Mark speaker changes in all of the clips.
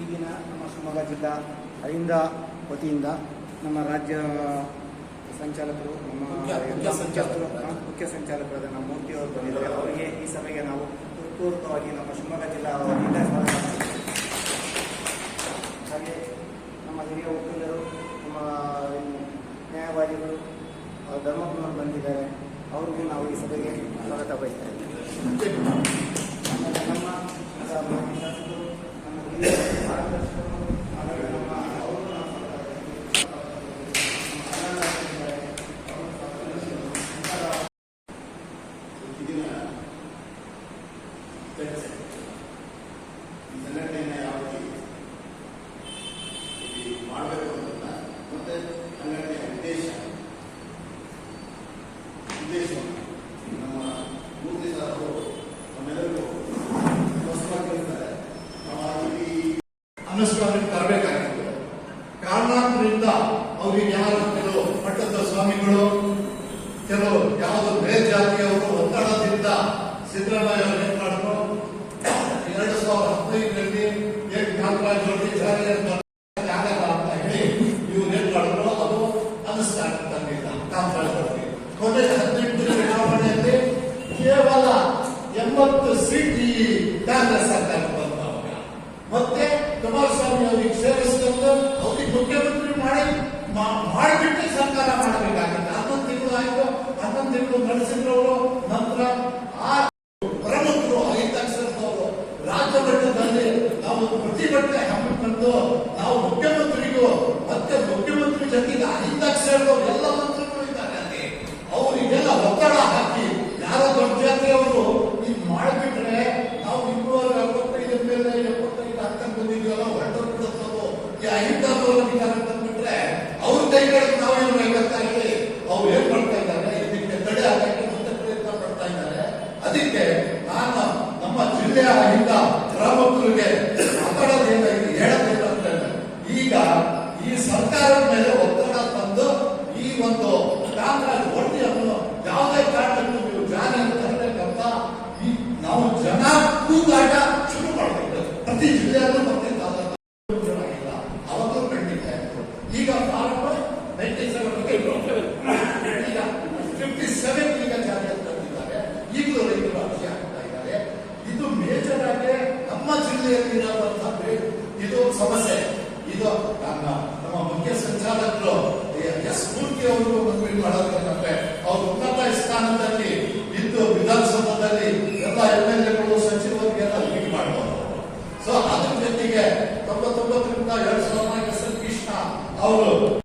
Speaker 1: ಈಗಿನ ನಮ್ಮ ಶಿವಮೊಗ್ಗ ಜಿಲ್ಲಾ ಅರಿಂದ ವತಿಯಿಂದ ನಮ್ಮ ರಾಜ್ಯ ಸಂಚಾಲಕರು ನಮ್ಮ
Speaker 2: ಸಂಚಾಲಕರು.
Speaker 1: ಮುಖ್ಯ ಸಂಚಾಲಕರಾದ ನಮ್ಮ ಮೂರ್ತಿಯವರು ಬಂದಿದ್ದಾರೆ. ಅವರಿಗೆ ಈ ಸಭೆಗೆ ನಾವು ಪೂರ್ವಕವಾಗಿ ನಮ್ಮ ಶಿವಮೊಗ್ಗ ಜಿಲ್ಲಾ ವತಿಯಿಂದ ಹಾಗೆ ನಮ್ಮ ಹಿರಿಯ ವಕೀಲರು ನಮ್ಮ ನ್ಯಾಯವಾದಿಗಳು ಧರ್ಮಪುರ ಬಂದಿದ್ದಾರೆ. ಅವ್ರಿಗೂ ನಾವು ಈ ಸಭೆಗೆ
Speaker 2: ಒಂದು ಮೇಲ್ಜಾತಿಯವರು ಒತ್ತಡದಿಂದ ಸಿದ್ದರಾಮಯ್ಯ ಅವರು ಏನ್ ಮಾಡಿದ್ರು ಎರಡು ಸಾವಿರದ ಹದಿನೈದರಲ್ಲಿ ಏಕ Kamaraj
Speaker 3: Só Jansão vai ser pista ao longo.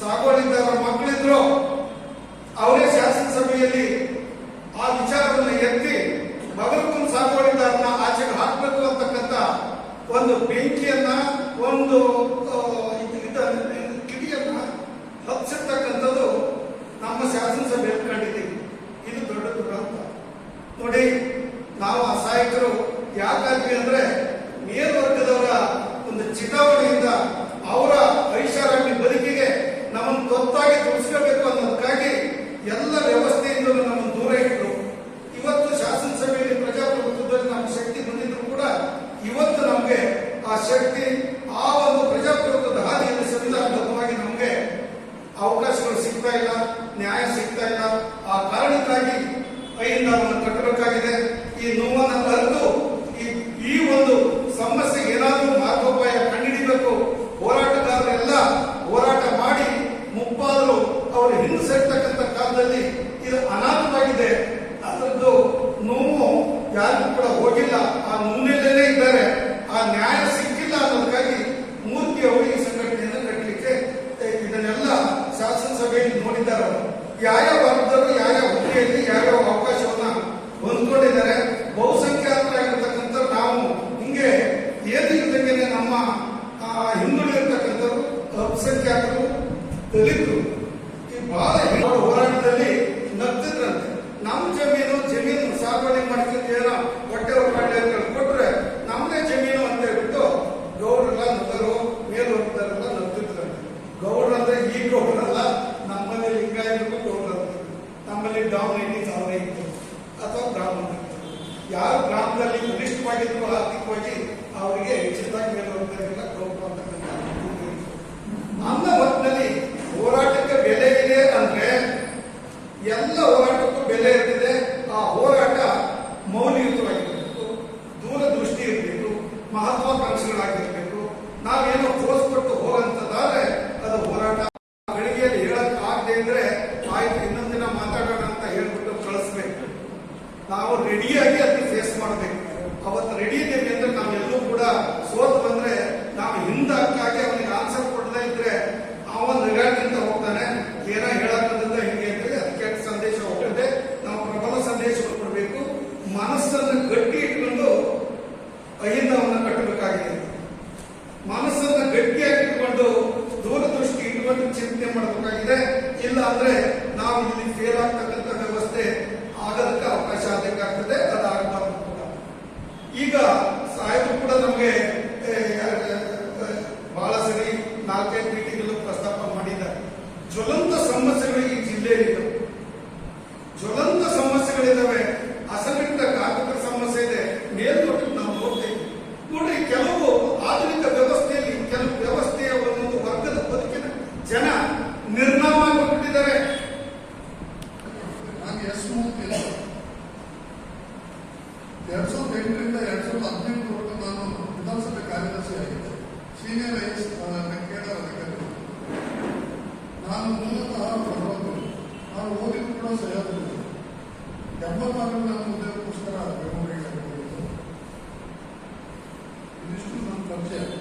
Speaker 3: ಸಾಗೋಳಿದ್ದಾರ ಮಕ್ಕಳಿದ್ರು
Speaker 4: ಯಾರು ಗ್ರಾಮದಲ್ಲಿ ಲಿಸ್ಟ್ ಮಾಡಿದ್ರು ಇಲ್ಲ ಅಂದ್ರೆ ನಾವು ಇಲ್ಲಿ ಫೇಲ್ ಆಗ್ತಕ್ಕಂಥ ವ್ಯವಸ್ಥೆ ಆಗದಕ್ಕೆ ಅವಕಾಶ ಆಗಬೇಕಾಗ್ತದೆ ಅದಾಗ್ತಾ ಕೂಡ ಈಗ ಸಾಹೇಬರು ಕೂಡ ನಮಗೆ ಬಹಳ ಸರಿ ನಾಲ್ಕೈದು ಮೀಟಿಂಗ್ ಪ್ರಸ್ತಾಪ ಮಾಡಿದ್ದಾರೆ. ಜ್ವಲನ್ Thank you.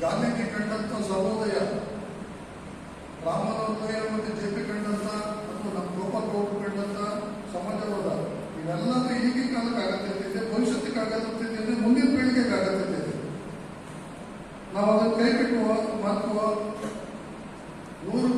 Speaker 4: ಗಾಂಧೀಜಿ ಕಂಡಂಥ ಸಹೋದಯ ರಾಮರಾವ್ ನಾಯ್ಡು ಮತ್ತು ಜೆ ಪಿ ಕಂಡಂಥ ಮತ್ತು ನಮ್ಮ ಗೋಪಾಲ್ ಗೌಡ್ ಇವೆಲ್ಲ ಸಮಾಜವಾದ ಇವೆಲ್ಲವೂ ಈಗಿನ ಕಾಲಕ್ಕೆ ಆಗತ್ತಿದೆ ಭವಿಷ್ಯಕ್ಕೆ ಆಗತ್ತಿದೆ ಮುಂದಿನ ಪೀಳಿಗೆಗೆ ಆಗತ್ತಿದೆ ನಾವು ಅದನ್ನು ಕೈ ಮಾತುವ, ನೂರು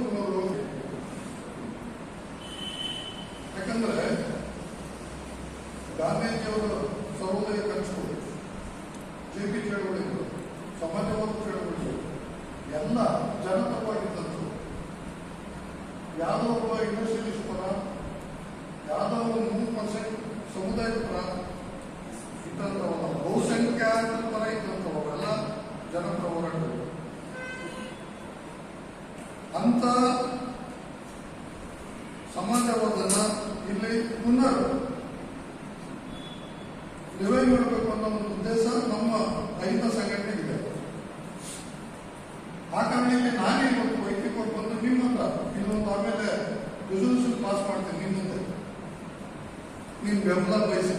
Speaker 4: ಉನ್ನರ್ ರಿವೈವ್ ಮಾಡಬೇಕು ಅನ್ನೋ ಒಂದು ಉದ್ದೇಶ ನಮ್ಮ ರೈತ ಸಂಘಟನೆಗಿದೆ. ಆ ಕಾರಣಕ್ಕೆ ನಾನೇ ಕೊಟ್ಟು ವೈದ್ಯ ಕೊಟ್ಟು ಬಂದು ನಿಮ್ಮ ಇನ್ನೊಂದು ಆಮೇಲೆ ರೆಸೊಲ್ಯೂಷನ್ ಪಾಸ್ ಮಾಡ್ತೀನಿ ನಿಮ್ಮ ಮುಂದೆ. ನೀನು ಬೆಂಬಲ ಬಯಸಿ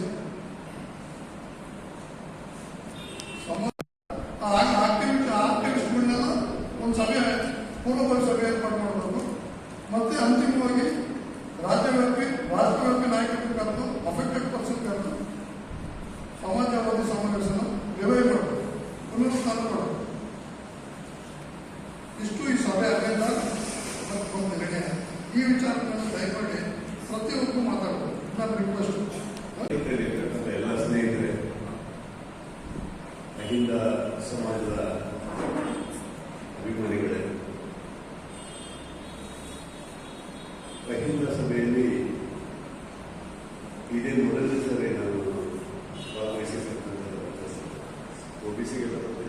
Speaker 5: ಬಹಿರಂಗ ಸಭೆಯಲ್ಲಿ ಇದೇ ಮೊದಲನೇ ಸಭೆ ನಾನು ಭಾಗವಹಿಸಿರ್ತಕ್ಕಂಥ ಒಬಿಸಿಗೆ ಬರುತ್ತೆ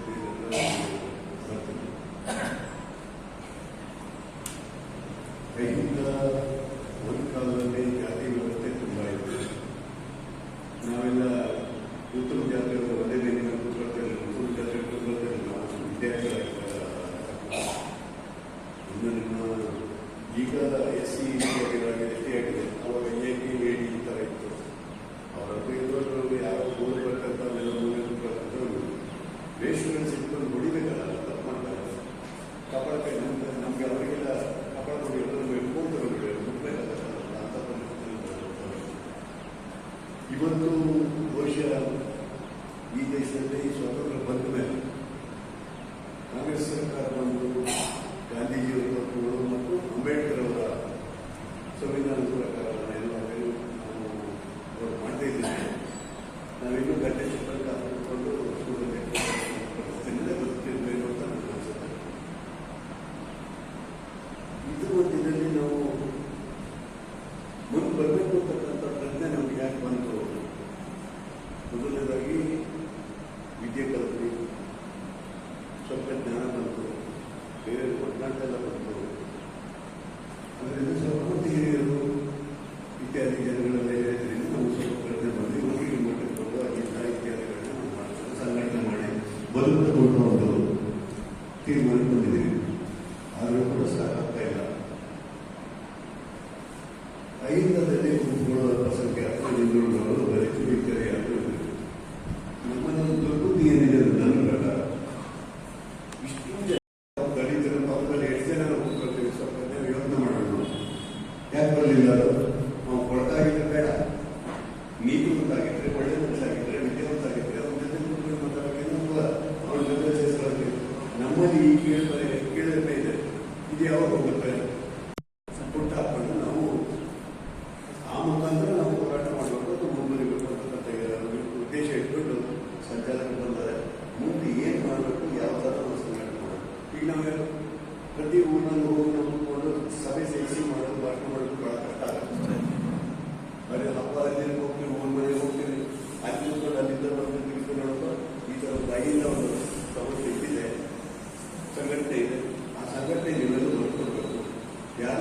Speaker 5: be in it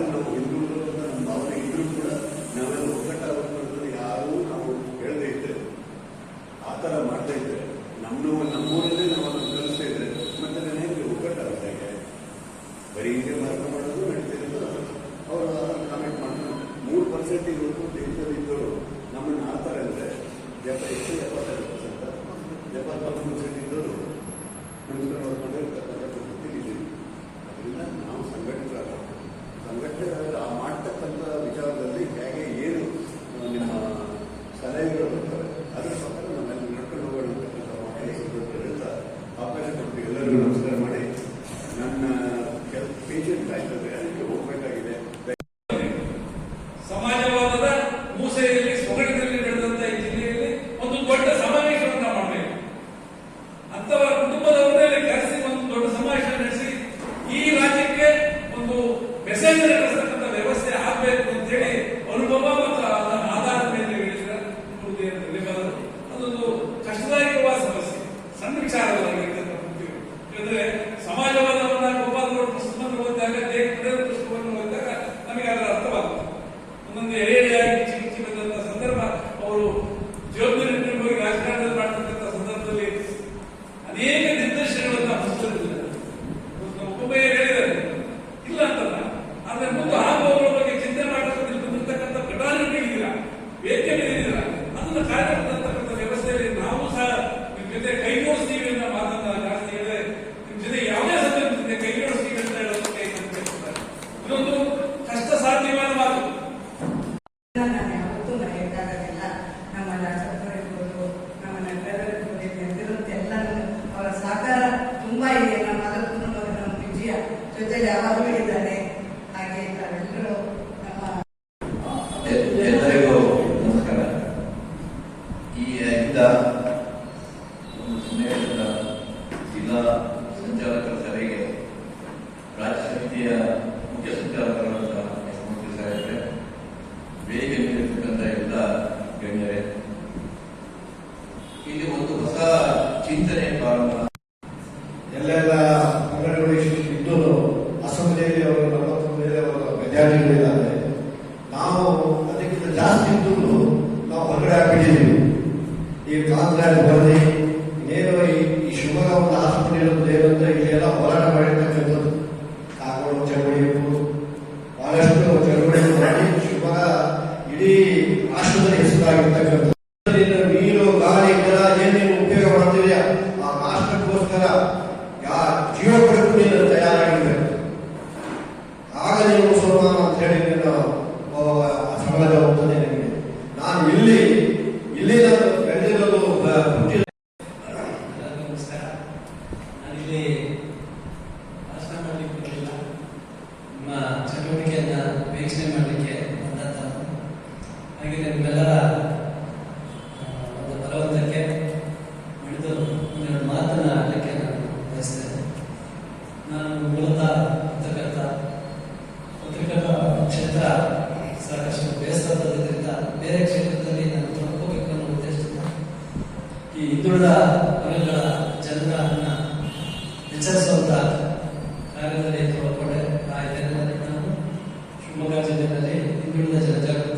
Speaker 5: కార్యక్రమంలో ఎదుగులో ఉన్న భావన ఇద్దరు కూడా నవలు مما تتكلم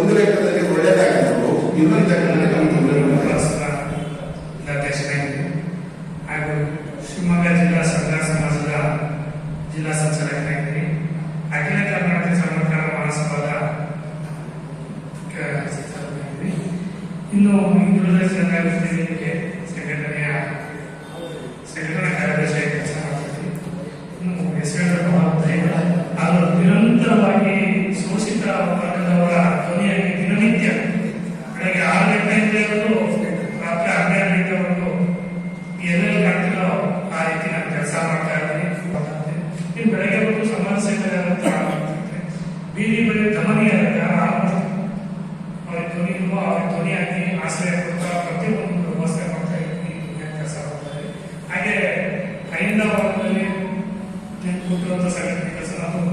Speaker 5: ಒಂದು
Speaker 6: ಲೆಕ್ಕದಲ್ಲಿ ಒಳ್ಳೆಯದಾಗಿದ್ದರು ಇನ್ನೊಂದು ಲೆಕ್ಕದಲ್ಲಿ
Speaker 7: ಕೆಲಸ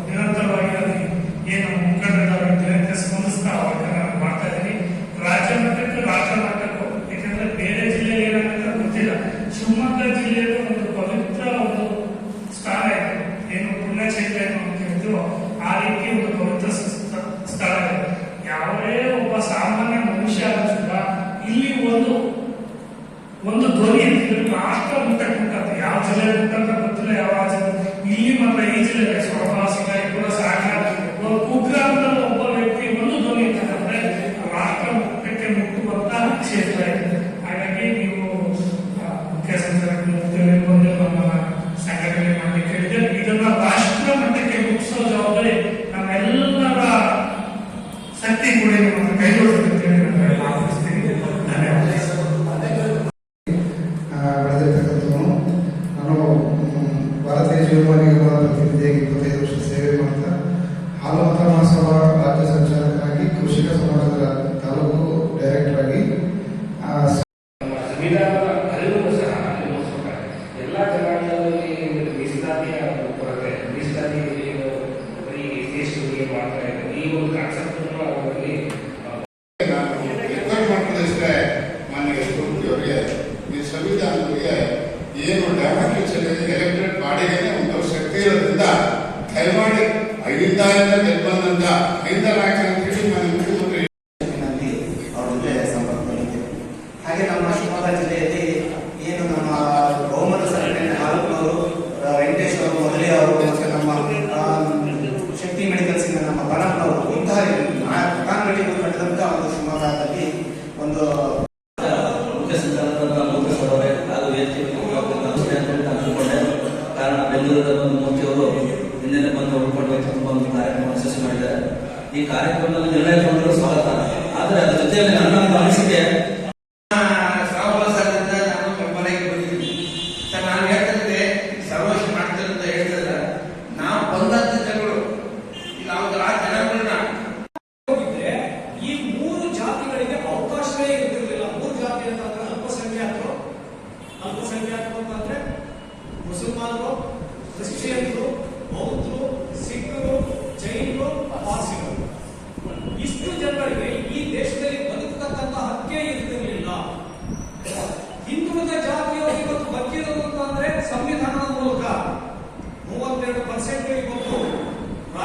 Speaker 7: ನಿರಂತರವಾಗಿ ಅಲ್ಲಿ ಏನು ಮುಖಂಡರಾಗಿರ್ತಾರೆ ಸ್ಪಂದಿಸ್ತಾ
Speaker 1: ಹೋಗ್ತಾರೆ. ಯಜಮಾನಿಗೆ ಪ್ರತಿನಿಧಿಯಾಗಿ ಇಪ್ಪತ್ತೈದು ವರ್ಷ ಸೇವೆ ಮಾಡ್ತಾ ಹಾಲಮತ ಮಹಾಸಭಾ ರಾಜ್ಯ ಸಂಚಾಲಕರಾಗಿ ಕೃಷಿಕ ಸಮಾಜದ
Speaker 8: ಶಿವಮೊಗ್ಗದಲ್ಲಿ ಒಂದು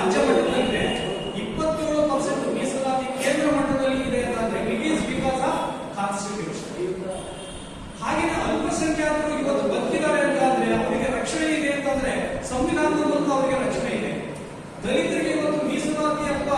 Speaker 9: ರಾಜ್ಯ ಮಟ್ಟದಲ್ಲಿ ಇಪ್ಪತ್ತೇಳು ಪರ್ಸೆಂಟ್ ಮೀಸಲಾತಿ ಕೇಂದ್ರ ಮಟ್ಟದಲ್ಲಿ ಇದೆ ಅಂತಂದ್ರೆ it is because of constitution ಹಾಗೆ ಅಲ್ಪಸಂಖ್ಯಾತರು ಇವತ್ತು ಬದುಕಿದ್ದಾರೆ ಅಂತಂದ್ರೆ ಅವರಿಗೆ ರಕ್ಷಣೆ ಇದೆ ಅಂತಂದ್ರೆ ಸಂವಿಧಾನದ ಮೂಲಕ ಅವರಿಗೆ ರಕ್ಷಣೆ ಇದೆ. ದಲಿತರಿಗೆ ಇವತ್ತು ಮೀಸಲಾತಿ ಅಪ್ಪ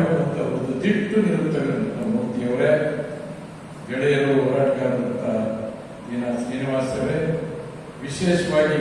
Speaker 9: ಮಾಡಿರುವಂತಹ ಒಂದು
Speaker 10: ದಿಟ್ಟು ನಿರುತ್ತಗಳನ್ನು ಮೂರ್ತಿಯವರೇ ಗೆಳೆಯರು ಹೋರಾಟಗಾರರಂತ ದಿನ ಶ್ರೀನಿವಾಸವೇ ವಿಶೇಷವಾಗಿ